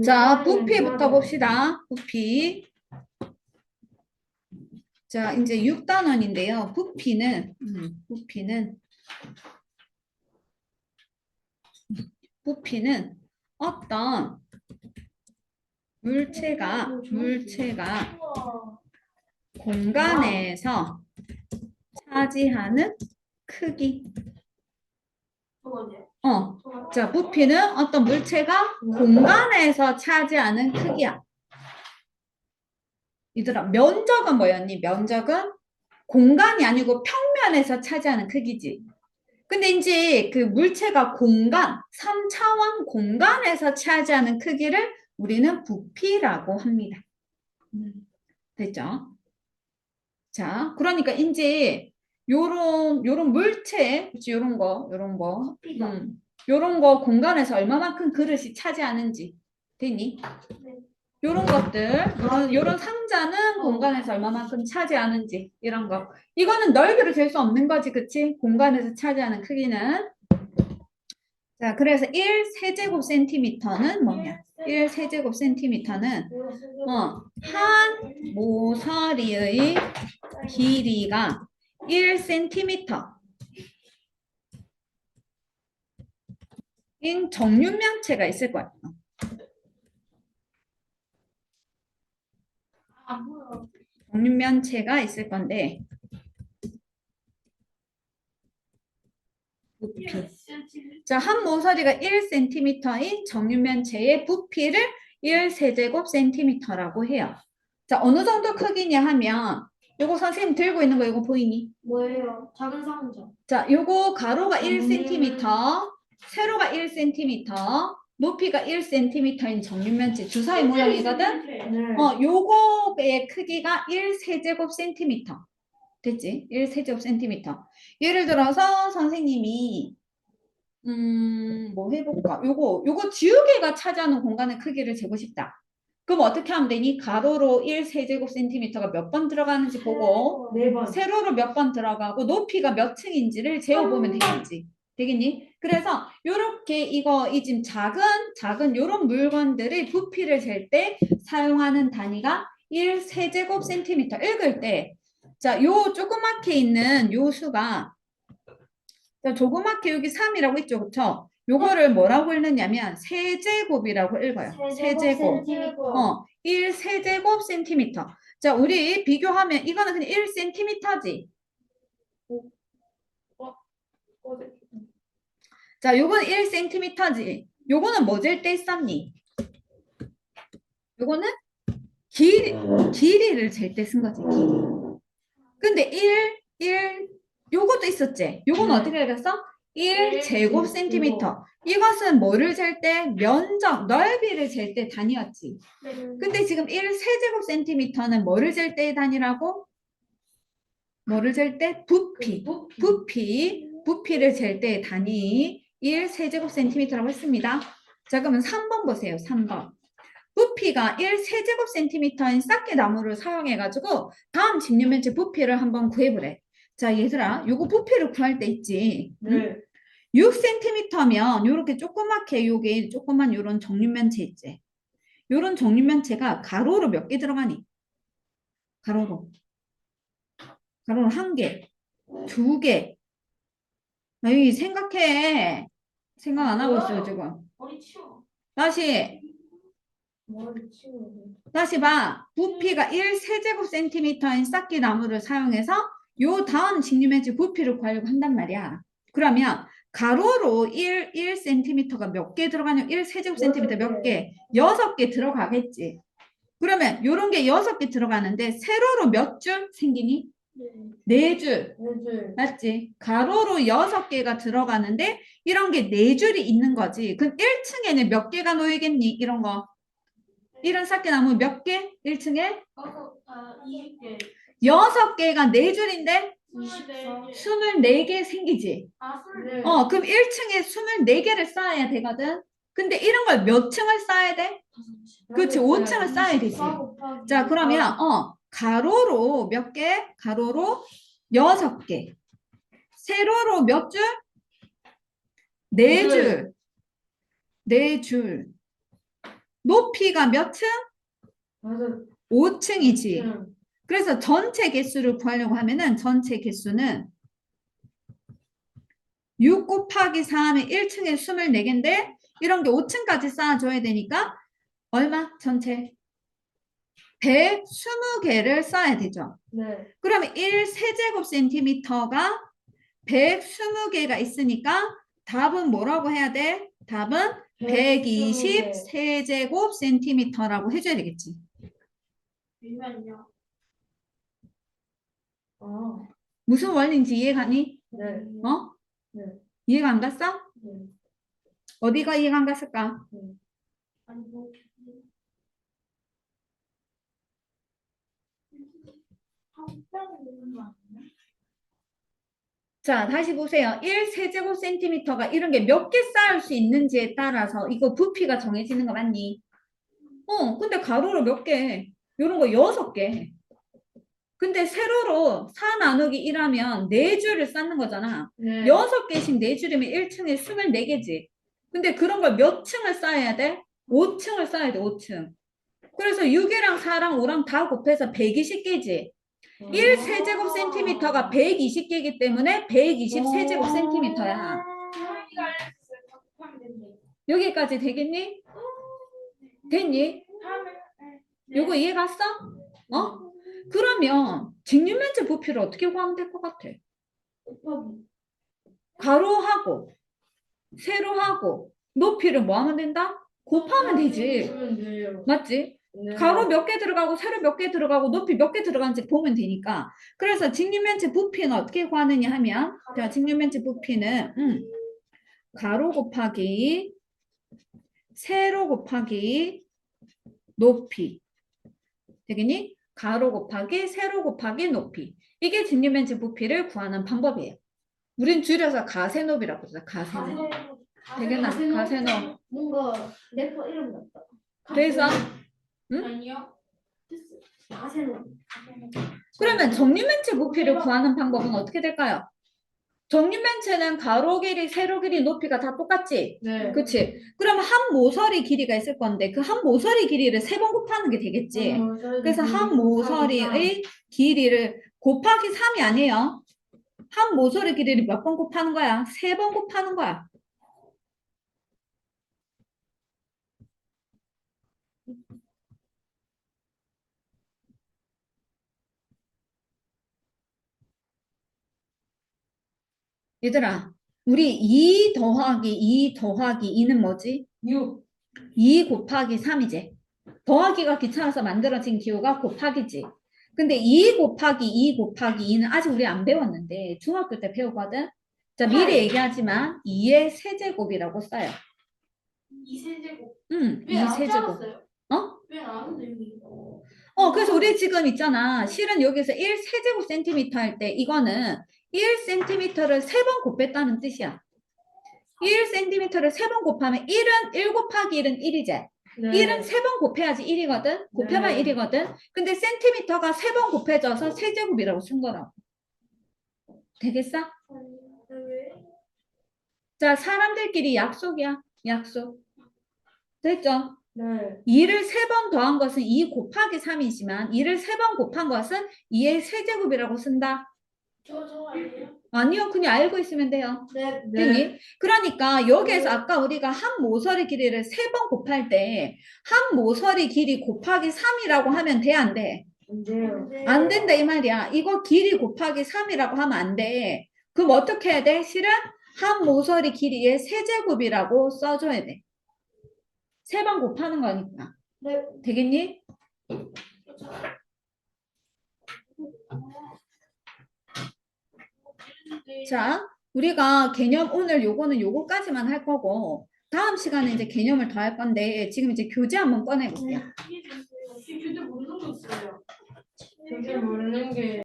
자, 부피부터 봅시다. 부피. 자, 이제 6단원인데요. 부피는, 음, 부피는, 부피는 어떤 물체가, 물체가 공간에서 차지하는 크기. 어, 자, 부피는 어떤 물체가 공간에서 차지하는 크기야. 얘들아, 면적은 뭐였니? 면적은 공간이 아니고 평면에서 차지하는 크기지. 근데 이제 그 물체가 공간, 3차원 공간에서 차지하는 크기를 우리는 부피라고 합니다. 됐죠? 자, 그러니까 이제 요런 요런 물체, 그치, 요런 거, 요런 거, 음, 요런 거 공간에서 얼마만큼 그릇이 차지하는지 됐니? 네. 요런 것들, 요런, 요런 상자는 공간에서 얼마만큼 차지하는지 이런 거. 이거는 넓이로 잴 수 없는 거지, 그치? 공간에서 차지하는 크기는. 자, 그래서 1 세제곱 센티미터는 뭐냐? 1 세제곱 센티미터는 어, 한 모서리의 길이가 1cm 인 정육면체가 있을 보여. 정육면체가 있을 건데 부피. 자, 한 모서리가 1cm인 정육면체의 부피를 1세제곱 센티미터라고 해요. 자, 어느 정도 크기냐 하면 요거 선생님 들고 있는 거 이거 보이니? 뭐예요? 작은 상자. 자, 요거 가로가 음. 1cm, 세로가 1cm, 높이가 1cm인 정육면체 주사위 모양이거든? 네. 어, 요거의 크기가 1세제곱 센티미터. 됐지? 1세제곱 센티미터. 예를 들어서 선생님이 음, 뭐 해볼까? 요거, 요거 지우개가 차지하는 공간의 크기를 재고 싶다. 그럼 어떻게 하면 되니? 가로로 1세제곱 센티미터가 몇 번 들어가는지 보고 네 번. 세로로 몇 번 들어가고 높이가 몇 층인지를 재어보면 되겠지. 되겠니? 그래서 요렇게 이거 이 지금 작은 작은 요런 물건들의 부피를 잴 때 사용하는 단위가 1세제곱 센티미터 읽을 때 자, 요 조그맣게 있는 요 수가 자, 조그맣게 여기 3이라고 있죠. 그쵸? 요거를 뭐라고 읽느냐면 세제곱이라고 읽어요. 세제곱. 센티미터. 어, 1 세제곱 센티미터. 자, 우리 비교하면 이거는 그냥 1cm지. 자, 요건 1cm지. 요거는 뭐잴때 썼니? 요거는 길, 길이를 잴 때 쓴 거지. 길이. 근데 1, 1, 요것도 있었지? 요건 네. 어떻게 읽었어? 1일 제곱 제곱. 센티미터. 이것은 뭐를 잴 때? 면적, 넓이를 잴 때 단위였지. 네. 근데 지금 1 세제곱 센티미터는 뭐를 잴 때의 단위라고? 뭐를 잴 때? 부피. 부피. 부피, 부피를 잴 때의 단위 1 세제곱 센티미터라고 했습니다. 자, 그러면 3번 보세요. 3번. 부피가 1 세제곱 센티미터인 싹게 나무를 사용해가지고 다음 직류면체 부피를 한번 구해보래. 자, 얘들아, 요거 부피를 구할 때 있지. 응? 네. 6cm면 요렇게 조그맣게 요게 조그만 요런 정육면체 있지. 요런 정육면체가 가로로 몇 개 들어가니? 가로로. 가로로 한 개, 두 개. 아이 생각해. 생각 안 하고 있어요, 지금. 머리 치워. 다시, 머리 치워. 다시 봐. 부피가 1 세제곱 센티미터인 싹기 나무를 사용해서 요 다음 직류면체 부피를 구하려고 한단 말이야. 그러면 가로로 1, 1 센티미터가 몇 개 들어가냐? 1 세제곱 센티미터 몇 개? 여섯 개 들어가겠지. 그러면 요런 게 여섯 개 들어가는데 세로로 몇 줄 생기니? 네. 네 줄. 네 줄. 맞지? 가로로 여섯 개가 들어가는데 이런 게 네 줄이 있는 거지. 그럼 1층에는 몇 개가 놓이겠니? 이런 거. 이런 싹게 나무 몇 개? 1층에 다섯, 아, 이십 개. 여섯 개가 네 줄인데 스물네 개. 24개 생기지. 아, 스물네. 어, 그럼 1층에 24개를 쌓아야 되거든. 근데 이런 걸 몇 층을 쌓아야 돼? 그렇지, 오 층을 쌓아야 되지. 자, 그러면 어, 가로로 몇 개? 가로로 여섯 개. 세로로 몇 줄? 네네 줄. 줄. 네 줄. 높이가 몇 층? 다섯 5층이지. 층. 그래서 전체 개수를 구하려고 하면은 전체 개수는 6 곱하기 4 하면 1층에 24개인데 이런 게 5층까지 쌓아줘야 되니까 얼마? 전체 120개를 쌓아야 되죠. 네. 그러면 1 세제곱 센티미터가 120개가 있으니까 답은 뭐라고 해야 돼? 답은 120 세제곱 센티미터라고 해줘야 되겠지. 잠시만요. 아, 무슨 원리인지 이해가니? 네. 어? 네. 이해가 안 갔어? 네. 어디가 이해가 안 갔을까? 아니 뭐 자, 다시 보세요. 1 세제곱 센티미터가 이런 게 몇 개 쌓을 수 있는지에 따라서 이거 부피가 정해지는 거 맞니? 어, 근데 가로로 몇 개? 이런 거 여섯 개. 근데 세로로 4 나누기 1하면 4줄을 쌓는 거잖아. 네. 여섯 개씩 네 줄이면 1층에 24개지. 근데 그런 걸 몇 층을 쌓아야 돼? 5층을 쌓아야 돼, 5층. 그래서 6이랑 4랑 5랑 다 곱해서 120개지. 1 세제곱 센티미터가 120개이기 때문에 120 세제곱 센티미터야. 여기까지 되겠니? 됐니? 요거 이해 갔어? 어? 그러면 직육면체 부피를 어떻게 구하면 될 것 같아? 가로하고 세로하고 높이를 뭐 하면 된다? 곱하면 되지. 맞지? 네. 가로 몇 개 들어가고 세로 몇 개 들어가고 높이 몇 개 들어가는지 보면 되니까. 그래서 직육면체 부피는 어떻게 구하느냐 하면 자, 직육면체 부피는 음, 가로 곱하기 세로 곱하기 높이 되겠니? 가로 곱하기 세로 곱하기 높이 이게 직육면체 부피를 구하는 방법이에요. 우린 줄여서 가세높이라고 하죠. 가세높. 되겠나? 가세높. 뭔가 래퍼 이름 같다. 그래서 응? 아니요. 가세노. 그러면 정육면체 부피를 구하는 방법은 어떻게 될까요? 정육면체는 가로 길이, 세로 길이, 높이가 다 똑같지? 네. 그치? 그러면 한 모서리 길이가 있을 건데 그 한 모서리 길이를 세 번 곱하는 게 되겠지? 그래서 한 모서리의 길이를 곱하기 3이 아니에요. 한 모서리 길이를 몇 번 곱하는 거야? 세 번 곱하는 거야. 얘들아, 우리 2 더하기 2 더하기 2는 뭐지? 6. 2 곱하기 3이지. 더하기가 귀찮아서 만들어진 기호가 곱하기지. 근데 2 곱하기 2 곱하기 2는 아직 우리 안 배웠는데 중학교 때 배우거든. 자, 미리 얘기하지만 2의 세제곱이라고 써요. 2세제곱. 응, 왜 2세제곱. 앞자랐어요? 어? 왜 나왔는데 여기? 어, 그래서 우리 지금 있잖아. 실은 여기서 1 세제곱 센티미터 할 때 이거는 1 센티미터를 세 번 곱했다는 뜻이야. 1 센티미터를 세 번 곱하면 1은 1 곱하기 1은 1이지. 1은 세 번 곱해야지 1이거든. 곱해봐야 네. 1이거든. 근데 센티미터가 세 번 곱해져서 세제곱이라고 쓴 거라고. 되겠어? 왜? 자, 사람들끼리 약속이야. 약속. 됐죠? 네. 2를 세 번 더한 것은 2 곱하기 3이지만 2를 세 번 곱한 것은 2의 세제곱이라고 쓴다. 저저 아니에요? 아니요, 그냥 알고 있으면 돼요. 네. 됐니? 그러니까 여기에서 아까 우리가 한 모서리 길이를 세 번 곱할 때 한 모서리 길이 곱하기 3이라고 하면 돼, 안 돼? 안 돼요. 안 된다 이 말이야. 이거 길이 곱하기 3이라고 하면 안 돼. 그럼 어떻게 해야 돼? 실은 한 모서리 길이의 세제곱이라고 써줘야 돼. 세 번 곱하는 거니까. 네. 되겠니? 자, 우리가 개념 오늘 요거는 요거까지만 할 거고 다음 시간에 이제 개념을 더 할 건데 지금 이제 교재 한번 꺼내볼게요. 교재 모르는 거 있어요. 교재 모르는 게